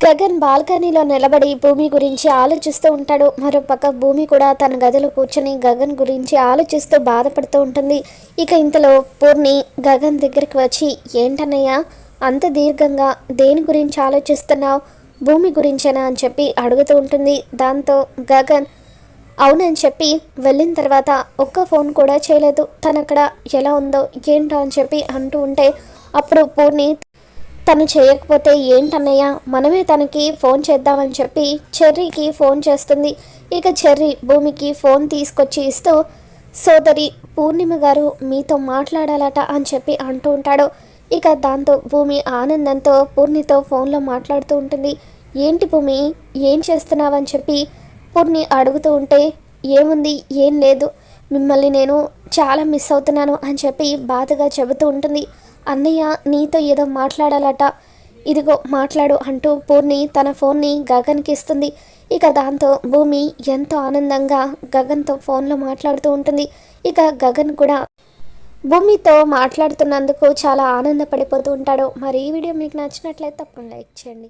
గగన్ బాల్కనీలో నిలబడి భూమి గురించి ఆలోచిస్తూ ఉంటాడు. మరోపక్క భూమి కూడా తన గదిలో కూర్చొని గగన్ గురించి ఆలోచిస్తూ బాధపడుతూ ఉంటుంది. ఇక ఇంతలో పూర్ణి గగన్ దగ్గరికి వచ్చి ఏంటన్నయ్యా అంత దీర్ఘంగా దేని గురించి ఆలోచిస్తున్నావు? భూమి గురించేనా? అని చెప్పి అడుగుతూ ఉంటుంది. దాంతో గగన్ అవునని చెప్పి వెళ్ళిన తర్వాత ఒక్క ఫోన్ కూడా చేయలేదు. తను అక్కడ ఎలా ఉందో ఏంటో అని చెప్పి అంటూ ఉంటే అప్పుడు పూర్ణి తను చేయకపోతే ఏంటన్నయ్య? మనమే తనకి ఫోన్ చేద్దామని చెప్పి చెర్రీకి ఫోన్ చేస్తుంది. ఇక చెర్రీ భూమికి ఫోన్ తీసుకొచ్చి ఇస్తూ సోదరి పూర్ణిమ గారు మీతో మాట్లాడాలట అని చెప్పి అంటూ ఉంటాడు. ఇక దాంతో భూమి ఆనందంతో పూర్ణితో ఫోన్లో మాట్లాడుతూ ఉంటుంది. ఏంటి భూమి ఏం చేస్తున్నావని చెప్పి పూర్ణి అడుగుతూ ఉంటే ఏముంది ఏం లేదు. మిమ్మల్ని నేను చాలా మిస్ అవుతున్నాను అని చెప్పి బాధగా చెబుతూ ఉంటుంది. అన్నయ్య నీతో ఏదో మాట్లాడాలట. ఇదిగో మాట్లాడు అంటూ పూర్ణి తన ఫోన్ని గగన్కి ఇస్తుంది. ఇక దాంతో భూమి ఎంతో ఆనందంగా గగన్తో ఫోన్లో మాట్లాడుతూ ఉంటుంది. ఇక గగన్ కూడా భూమితో మాట్లాడుతున్నందుకు చాలా ఆనందపడిపోతూ ఉంటాడు. మరి ఈ వీడియో మీకు నచ్చినట్లయితే తప్పకుండా లైక్ చేయండి.